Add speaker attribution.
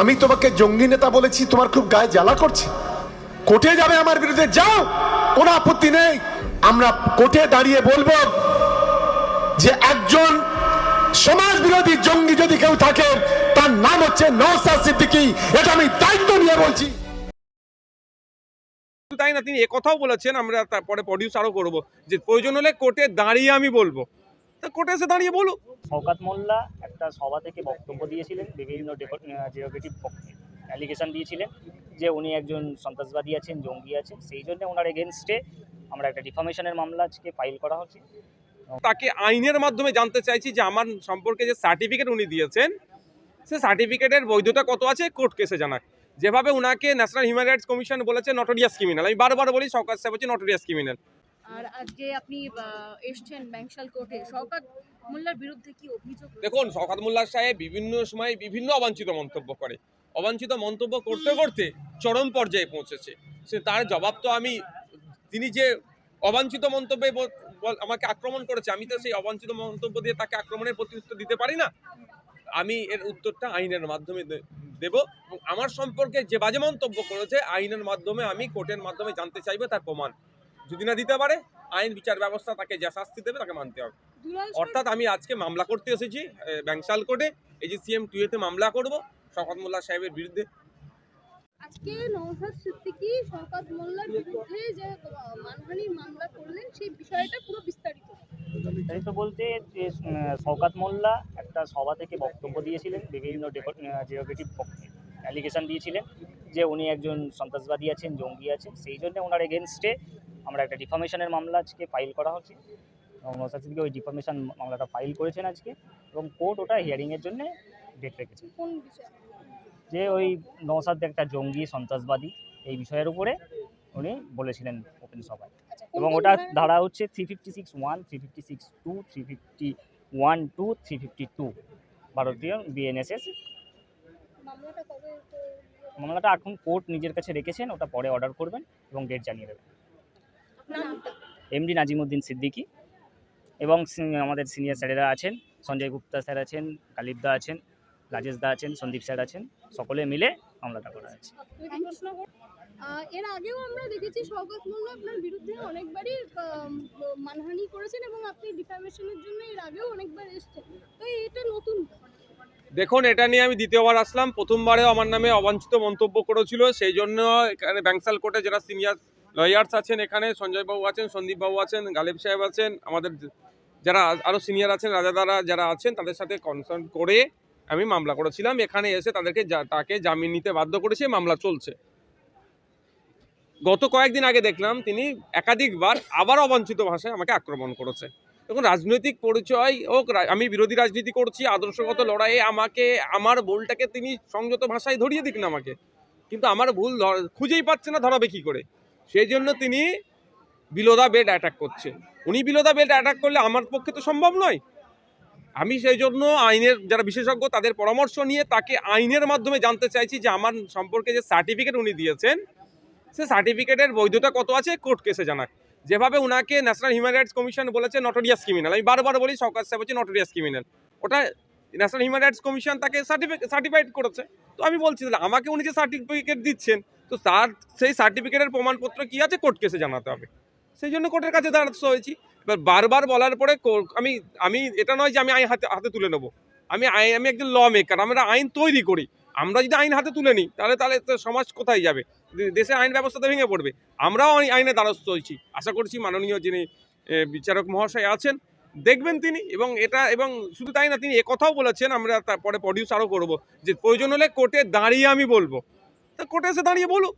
Speaker 1: আমি তোমাকে জঙ্গি নেতা বলেছি, তোমার খুব গায়ে জ্বালা করছে। কোর্টে যাবে আমার বিরুদ্ধে, যাও! কোনো আপত্তি নেই। আমরা কোর্টে দাঁড়িয়ে বলব যে একজন সমাজ বিরোধী জঙ্গি যদি কেউ থাকে, তার নাম হচ্ছে নওসাদ সিদ্দিকি। এটা আমি দায়িত্ব নিয়ে বলছি।
Speaker 2: তাই না, তিনি একথাও বলেছেন, আমরা তারপরে প্রডিউস আরও করব। যে প্রয়োজন হলে কোর্টে দাঁড়িয়ে আমি বলব। তা কোর্টে এসে দাঁড়িয়ে বলুক
Speaker 3: শওকাত মোল্লা একটা সভা থেকে বক্তব্য দিয়েছিলেন বিভিন্ন ডেরোগেটিভ অ্যালিগেশন দিয়েছিলেন যে উনি একজন সন্ত্রাসবাদী আছেন জঙ্গি আছেন সেই জন্য ওনার এগেনস্টে আমরা একটা ডিফামেশনের মামলা আজকে ফাইল করা হচ্ছে।
Speaker 2: তাকে আইনের মাধ্যমে জানতে চাইছি যে আমার সম্পর্কে যে সার্টিফিকেট উনি দিয়েছেন সে সার্টিফিকেটের বৈধতা কত আছে? কোর্ট কেসে জানাক। যেভাবে উনাকে ন্যাশনাল হিউম্যান রাইটস কমিশন বলেছে নটোরিয়াস ক্রিমিনাল আমি বারবার বলি সরকার সাহেব হচ্ছে নটোরিয়াস ক্রিমিনাল
Speaker 4: আর আজকে আপনি এসছেন ব্যাংশাল কোর্টে। শওকত মোল্লার বিরুদ্ধে কি অভিযোগ
Speaker 2: দেখুন, শওকাত মোল্লা সাহেব বিভিন্ন সময় বিভিন্ন অবাঞ্ছিত মন্তব্য করে। অবাঞ্ছিত মন্তব্য করতে করতে চরম পর্যায়ে পৌঁছেছে। সে তার জবাব তো আমি, তিনি যে অবাঞ্ছিত মন্তব্যে আমাকে আক্রমণ করেছে, আমি তো সেই অবাঞ্ছিত মন্তব্য দিয়ে তাকে আক্রমণের প্রতি দিতে পারি না। আমি এর উত্তরটা আইনের মাধ্যমে দেব আমার সম্পর্কে যে বাজে মন্তব্য করেছে, আইনের মাধ্যমে আমি কোর্টের মাধ্যমে জানতে চাইব তার প্রমাণ। যদি না দিতে পারে আইন বিচার ব্যবস্থা তাকে যা শাস্তি দেবে তাকে মানতে হবে। অর্থাৎ আমি আজকে মামলা করতে এসেছি এ, ব্যাংশাল কোর্টে এই যে সিএম টুয়েতে মামলা করব শওকত মোল্লা সাহেবের বিরুদ্ধে।
Speaker 4: আজকে নওশাদ সিদ্দিকী শওকত মোল্লার বিরুদ্ধে যে মানহানির মামলা করলেন সেই বিষয়টা পুরো বিস্তারিত।
Speaker 3: বিস্তারিত বলতে যে শওকাত মোল্লা একটা সভা থেকে বক্তব্য দিয়েছিলেন বিভিন্ন ডেরোগেটিভ অ্যালিগেশন দিয়েছিলেন যে উনি একজন সন্ত্রাসবাদী আছেন জঙ্গি আছেন সেই জন্য ওনার এগেনস্টে আমরা একটা ডিফামেশনের মামলা আজকে ফাইল করা হচ্ছে। এবং নৌসাদ ওই ডিফামেশন মামলাটা ফাইল করেছেন আজকে। এবং কোর্ট ওটা হিয়ারিংয়ের জন্য ডেট রেখেছে। যে ওই নৌসাদ একটা জঙ্গি সন্ত্রাসবাদী এই বিষয়ের উপরে উনি বলেছিলেন ওপেন সভায়।
Speaker 4: আচ্ছা,
Speaker 3: এবং ওটা ধারা হচ্ছে three fifty six one three fifty six two three fifty one two three fifty two ভারতীয় বিএনএসএস
Speaker 4: মামলাটা
Speaker 3: এখন কোর্ট নিজের কাছে রেখেছেন ওটা পরে অর্ডার করবেন এবং ডেট জানিয়ে দেবেন। এমডি নাজিমুদ্দিন সিদ্দিকী এবং আমাদের সিনিয়র স্যারেরা আছেন সঞ্জয় গুপ্তা স্যার আছেন কালিপদা আছেন রাজেশ দা আছেন সন্দীপ স্যার আছেন সকলে মিলে মামলাটা করা আছে
Speaker 4: এর আগেও আমরা দেখেছি শওকত মোল্লা আপনার বিরুদ্ধে অনেকবারই মানহানি করেছেন এবং আপনি ডিফামেশনের জন্য এর আগেও অনেকবার এসেছেন। তো এটা নতুন।
Speaker 2: দেখুন এটা নিয়ে আমি দ্বিতীয়বার আসলাম। প্রথমবারেও আমার নামে অবাঞ্ছিত মন্তব্য করেছিল। সেই জন্য এখানে ব্যাংসাল কোর্টে যারা সিনিয়র লয়ার্স আছেন এখানে সঞ্জয় বাবু আছেন সন্দীপ বাবু আছেন, গালেব সাহেব আছেন, আমাদের যারা আরও সিনিয়র আছেন, রাজাদারা যারা আছেন, তাদের সাথে কনসার্ন করে আমি মামলা করেছিলাম। এখানে এসে তাদেরকে তাকে জামিন নিতে বাধ্য করেছে, মামলা চলছে। গত কয়েকদিন আগে দেখলাম তিনি একাধিকবার আবার অবাঞ্ছিত ভাষায় আমাকে আক্রমণ করেছে। দেখুন, রাজনৈতিক পরিচয় হোক আমি বিরোধী রাজনীতি করছি, আদর্শগত লড়াইয়ে আমাকে, আমার ভুলটাকে তিনি সংযত ভাষায় ধরিয়ে দিক না আমাকে। কিন্তু আমার ভুল খুঁজেই পাচ্ছে না ধরাবে কি করে? সেই জন্য তিনি বিলোদা বেড অ্যাটাক করছে উনি বিলোদা বেড অ্যাটাক করলে আমার পক্ষে তো সম্ভব নয়। আমি সেই জন্য আইনের যারা বিশেষজ্ঞ, তাদের পরামর্শ নিয়ে তাকে আইনের মাধ্যমে জানতে চাইছি যে আমার সম্পর্কে যে সার্টিফিকেট উনি দিয়েছেন, সে সার্টিফিকেটের বৈধতা কত আছে কোর্ট কেসে জানাক। যেভাবে উনাকে ন্যাশনাল হিউম্যান রাইটস কমিশন বলেছে নটোরিয়াস ক্রিমিনাল আমি বারবার বলি, সরকার সাহেব হচ্ছে নটোরিয়াস ক্রিমিনাল ওটা ন্যাশনাল হিউম্যান রাইটস কমিশন তাকে সার্টিফিকেট সার্টিফাইড করেছে। তো আমি বলছি, তাহলে আমাকে উনি যে সার্টিফিকেট দিচ্ছেন তো তার সেই সার্টিফিকেটের প্রমাণপত্র কি আছে কোর্ট কেসে জানাতে হবে। সেই জন্য কোর্টের কাছে দ্বারস্থ হয়েছি। এবার বারবার বলার পরে আমি আমি এটা নয় যে আমি আইন হাতে হাতে তুলে নেব। আমি আইন, আমি একজন ল মেকার আমরা আইন তৈরি করি। আমরা যদি আইন হাতে তুলে নিই, তাহলে তাহলে সমাজ কোথায় যাবে? দেশের আইন ব্যবস্থা তো ভেঙে পড়বে। আমরাও আই- আইনে দ্বারস্থ হয়েছি। আশা করছি মাননীয় যিনি বিচারক মহাশয় আছেন, দেখবেন তিনি এবং এটা, এবং শুধু তাই না, তিনি একথাও বলেছেন, আমরা তারপরে প্রডিউস আরও করব যে প্রয়োজন হলে কোর্টে দাঁড়িয়ে আমি বলব। কোর্টে এসে দাঁড়িয়ে বলুক।